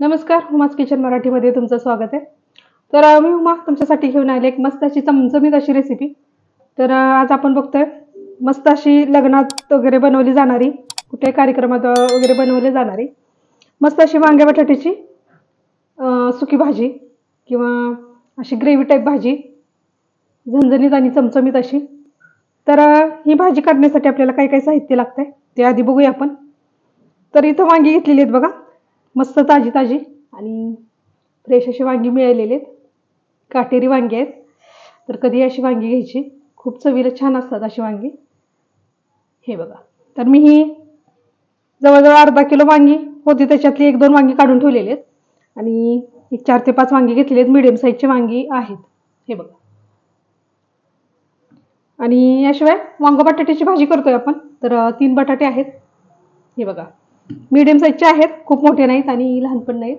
नमस्कार hummus kitchen मराठीमध्ये तुमचं स्वागत आहे. तर मी हुमा तुमच्यासाठी घेऊन आले एक मस्त अशी चमचमीत अशी रेसिपी तर आज आपण बघतोय मस्त अशी लग्नात वगैरे बनवली जाणारी कुठे कार्यक्रमात वगैरे बनवली जाणारी मस्त अशी वांग्या बटाट्याची सुकी भाजी किंवा अशी ग्रेव्ही टाईप भाजी झणझणीत आणि चमचमीत अशी. तर ही भाजी काढण्यासाठी आपल्याला काय काय साहित्य लागतंय ते आधी बघूया आपण. तर इथं वांगी घेतलेली आहेत बघा. मस्त ताजी ताजी. आणि फ्रेश अशी वांगी मिळालेली आहेत. काटेरी वांगी आहेत. तर कधी अशी वांगी घ्यायची? खूप चवीला छान असतात अशी वांगी. हे बघा. तर मी ही जवळजवळ अर्धा किलो वांगी होती. त्याच्यातली एक दोन वांगी काढून ठेवलेली आहेत. आणि एक चार ते पाच वांगी घेतलेली आहेत. मिडियम साईजची वांगी आहेत. हे बघा. आणि याशिवाय वांग बटाट्याची भाजी करतोय आपण. तर तीन बटाटे आहेत. हे बघा. मीडियम साईजचे आहेत खूप मोठे नाहीत आणि लहान पण नाहीत.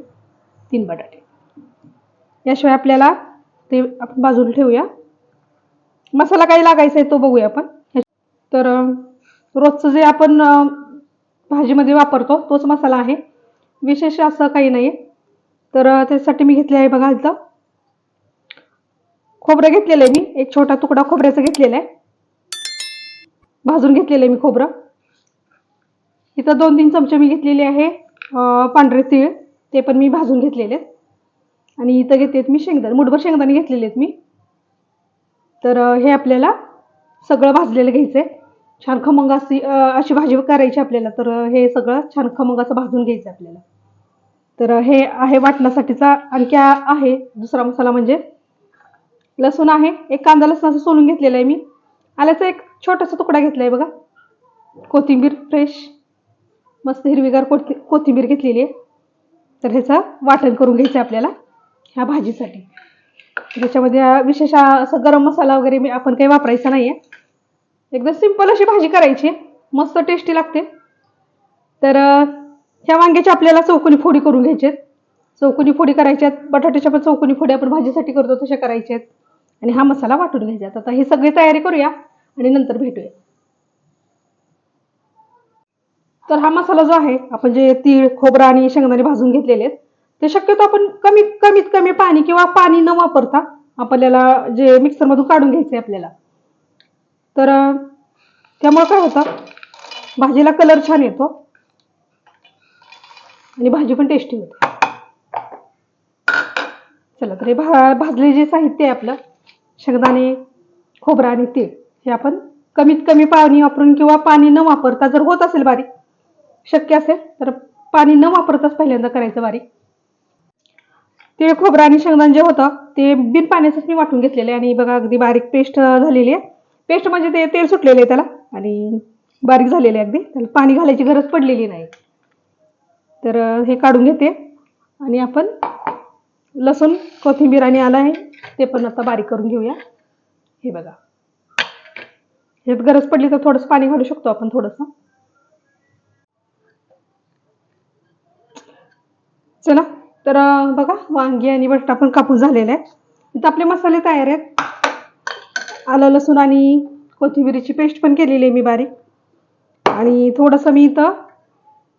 तीन बटाटे. याशिवाय आपल्याला ते आपण बाजूला ठेवूया. मसाला काही लागायचा आहे तो बघूया आपण. तर रोजचं जे आपण भाजीमध्ये वापरतो तोच मसाला आहे. विशेष असं काही नाही तर त्याच्यासाठी त्यासाठी मी घेतले आहे बघा इथं खोबरं घेतलेलं आहे मी. एक छोटा तुकडा खोबऱ्याचा घेतलेला आहे. भाजून घेतलेलं आहे मी खोबरं. इथं दोन तीन चमचे मी घेतलेले आहे पांढरे तीळ. ते पण मी भाजून घेतलेले आहेत आणि इथं घेतलेत मी शेंगदाणे. मुठभर शेंगदाणे घेतलेले आहेत मी. तर हे आपल्याला सगळं भाजलेलं घ्यायचं आहे छान खमंग अशी अशी भाजी करायची आपल्याला. तर हे सगळं छान खमंग असं भाजून घ्यायचं आपल्याला. तर हे आहे वाटण्यासाठीचा आणखी आहे दुसरा मसाला म्हणजे लसूण आहे. एक कांदा लसणाचं सोलून घेतलेला आहे मी. आल्याचा एक छोटासा तुकडा घेतला आहे बघा. कोथिंबीर फ्रेश. मस्त हिरवीगार कोथि कोथिंबीर घेतलेली आहे. तर ह्याचं वाटण करून घ्यायचं आहे आपल्याला ह्या भाजीसाठी. त्याच्यामध्ये विशेष असं गरम मसाला वगैरे मी आपण काही वापरायचा नाही आहे एकदम सिंपल अशी भाजी करायची. आहे. मस्त टेस्टी लागते. तर ह्या वांग्याच्या आपल्याला चौकोनी फोडी करून घ्यायची आहेत. चौकोनी फोडी करायच्या आहेत. बटाट्याच्या पण चौकोनी फोडी आपण भाजीसाठी करतो तशा करायच्या आहेत. आणि हा मसाला वाटून घ्यायचा आता ही सगळी तयारी करूया आणि नंतर भेटूया. तर हा मसाला जो आहे आपण जे तीळ खोबरं आणि शेंगदाणे भाजून घेतलेले आहेत ते शक्यतो आपण कमी कमीत कमी पाणी किंवा पाणी न वापरता आपल्याला जे मिक्सरमधून काढून घ्यायचं आहे आपल्याला. तर त्यामुळं त्यामुळे काय होतं भाजीला कलर छान येतो आणि भाजी पण टेस्टी होते. चला तर हे भा भाजले जे साहित्य आहे आपलं शेंगदाणे खोबरं आणि तीळ हे आपण कमीत कमी पाणी वापरून किंवा पाणी न वापरता जर होत असेल बारीक शक्य असेल तर पाणी न वापरताच पहिल्यांदा करायचं बारीक ते खोबरं आणि शेंगदाण जे होतं ते बिन पाण्याचंच मी वाटून घेतलेलं आहे. आणि बघा अगदी बारीक पेस्ट झालेली आहे. पेस्ट म्हणजे ते तेल सुटलेलं आहे त्याला. आणि बारीक झालेले आहे अगदी. त्याला पाणी घालायची गरज पडलेली नाही. तर हे काढून घेते. आणि आपण लसूण कोथिंबीर आणि आलं आहे ते पण आता बारीक करून घेऊया. हे बघा. हेच गरज पडली तर थोडंसं पाणी घालू शकतो आपण थोडंसं. चला तर बघा वांगी आणि बटाटा पण कापून झालेला आहे इथं आपले मसाले तयार आहेत. आलं लसूण आणि कोथिंबिरीची पेस्ट पण केलेली आहे मी बारीक. आणि थोडंसं मी इथं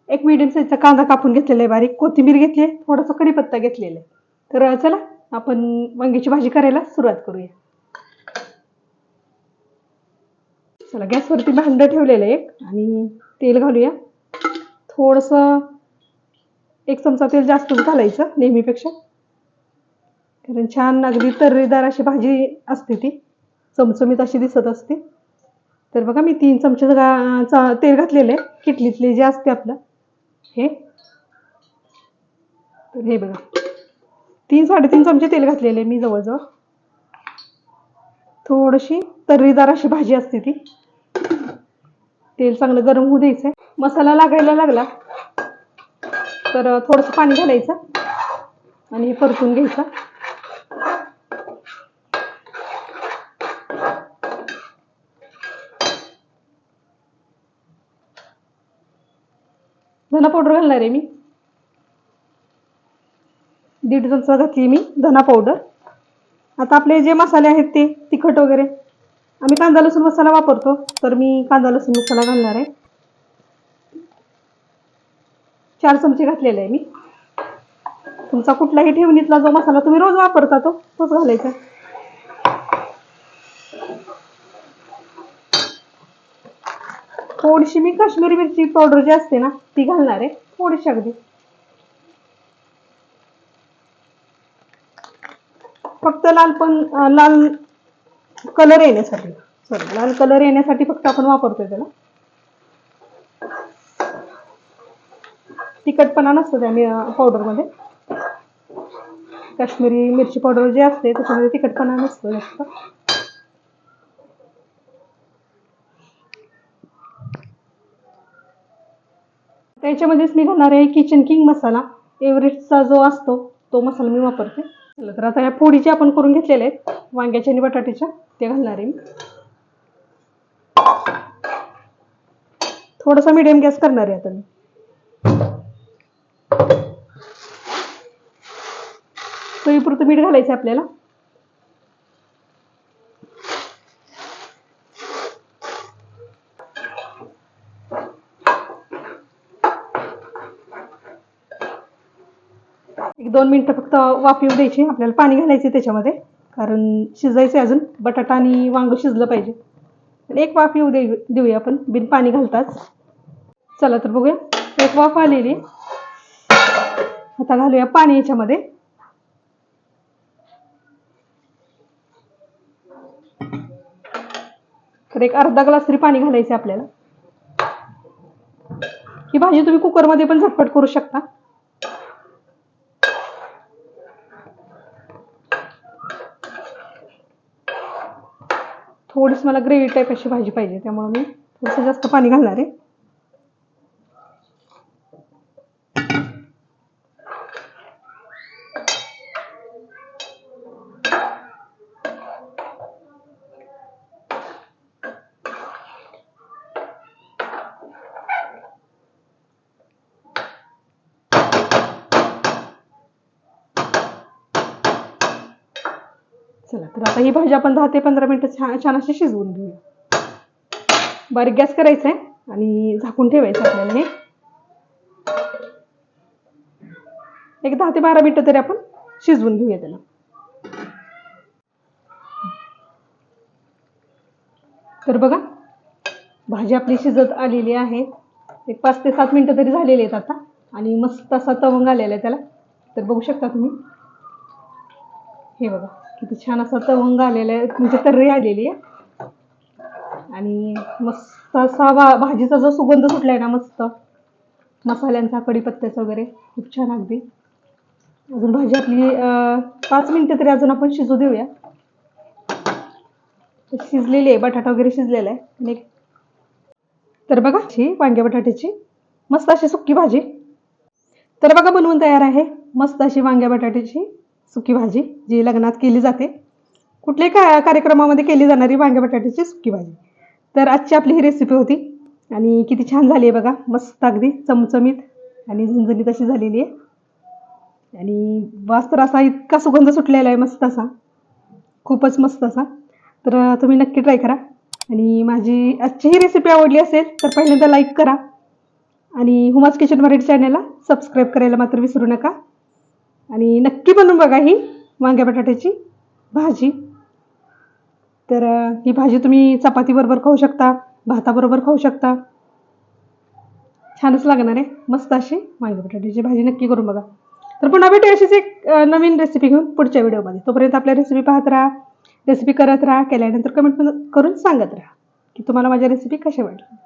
एक मिडियम साईजचा कांदा कापून घेतलेला आहे बारीक. कोथिंबीर घेतली आहे थोडासा कढीपत्ता घेतलेला आहे. तर चला आपण वांग्याची भाजी करायला सुरुवात करूया. चला गॅसवरती भांडं ठेवलेलं आहे एक. आणि तेल घालूया. थोडंसं एक चमचा तेल जास्तच घालायचं नेहमीपेक्षा. कारण छान अगदी तर्रीदार अशी भाजी असते ती. चमचमीत अशी दिसत असते. तर बघा मी तीन चमचे गा- तेल घातलेलं आहे. किटलीतले जे असते आपलं हे. तर हे बघा. तीन साडेतीन चमचे तेल घातलेले मी जवळजवळ. थोडीशी तर्रीदार अशी भाजी असते ती. तेल चांगलं गरम होऊ द्यायचं मसाला लागायला लागला. तर थोडंसं पाणी घालायचं आणि हे परतून घ्यायचं. धना पावडर घालणार आहे मी. दीड चमचा घातली मी धना पावडर आता आपले जे मसाले आहेत ते तिखट वगैरे. आम्ही कांदा लसूण मसाला वापरतो तर मी कांदा लसूण मसाला घालणार आहे. चार चमचे घातलेले आहे मी. तुमचा कुठलाही ठेवणीतला जो मसाला तुम्ही रोज वापरता तो तोच घालायचा. थोडीशी मी काश्मीरी मिरची पावडर जी असते ना ती घालणार आहे थोडीशी अगदी. फक्त लाल पण लाल कलर येण्यासाठी सॉरी लाल कलर येण्यासाठी फक्त आपण वापरतोय त्याला. तिखटपणा नसतो त्या पावडरमध्ये काश्मीरी मिरची पावडर जे असते त्याच्यामध्ये तिखटपणा नसतो जास्त. त्याच्यामध्येच मी घालणार आहे किचन किंग मसाला. एव्हरेस्टचा जो असतो तो मसाला मी वापरते. तर आता या पोळीचे आपण करून घेतलेले आहेत. वांग्याच्या आणि बटाट्याच्या ते घालणार आहे मी. थोडासा मिडियम गॅस करणार आहे आता मी. चवीपुरतं मीठ घालायचं आपल्याला. एक दोन मिनटं फक्त वाफ येऊ द्यायची. आपल्याला पाणी घालायचे त्याच्यामध्ये. कारण शिजायचं अजून. बटाटा आणि वांग शिजलं पाहिजे. आणि एक वाफ येऊ दे देऊया आपण. बिन पाणी घालताच. चला तर बघूया. एक वाफ आलेली आता घालूया पाणी याच्यामध्ये. तर एक अर्धा ग्लास तरी पाणी घालायचं आहे आपल्याला. ही भाजी तुम्ही कुकरमध्ये पण झटपट करू शकता. थोडीच मला ग्रेव्ही टाईप अशी भाजी पाहिजे त्यामुळे मी थोडंसं जास्त पाणी घालणार आहे. चला तर आता ही भाजी आपण दहा ते पंधरा मिनिटं छान छान अशी शिजवून घेऊया. बारीक गॅस करायचा आहे आणि झाकून ठेवायचं आपल्याला हे. एक दहा ते बारा मिनिटं तरी आपण शिजवून घेऊया त्याला. तर बघा भाजी आपली शिजत आलेली आहे. एक पाच ते सात मिनिटं तरी झालेली आहेत आता. आणि मस्त असा तवंग आलेला आहे त्याला. तर बघू शकता तुम्ही. हे बघा. किती छान असा तवंग आलेला आहे. म्हणजे तर्री आलेली आहे. आणि मस्त असा भा भाजीचा जो सुगंध सुटलाय ना मस्त. मसाल्यांचा कढीपत्त्याचा वगैरे. खूप छान अगदी. अजून भाजी आपली पाच मिनिटं तरी अजून आपण शिजू देऊया. शिजलेली आहे बटाटा वगैरे शिजलेला आहे. आणि तर बघा ही वांग्या बटाट्याची. मस्त अशी सुक्की भाजी. तर बघा बनवून तयार आहे. मस्त अशी वांग्या बटाट्याची. सुकी भाजी जी लग्नात केली जाते. कुठल्याही का कार्यक्रमामध्ये केली जाणारी वांग्या बटाट्याची सुकी भाजी. तर आजची आपली ही रेसिपी होती. आणि किती छान झाली आहे बघा. मस्त अगदी चमचमीत आणि झणझणीत अशी झालेली आहे. आणि वास तर असा इतका सुगंध सुटलेला आहे मस्त असा. खूपच मस्त असा. तर तुम्ही नक्की ट्राय करा. आणि माझी आजची ही रेसिपी आवडली असेल तर पहिल्यांदा लाईक करा. आणि हुमास किचन मराठी चॅनलला सबस्क्राईब करायला मात्र विसरू नका. आणि नक्की बनवून बघा ही वांग्या बटाट्याची भाजी. तर ही भाजी तुम्ही चपातीबरोबर खाऊ शकता भाताबरोबर खाऊ शकता. छानच लागणार आहे. मस्त अशी वांगी बटाट्याची भाजी नक्की करून बघा. तर पुन्हा भेटू अशीच एक नवीन रेसिपी घेऊन पुढच्या व्हिडिओमध्ये. तोपर्यंत आपल्या रेसिपी पाहत राहा रेसिपी करत राहा केल्यानंतर कमेंट करून सांगत राहा की तुम्हाला माझ्या रेसिपी कशा वाटल्या.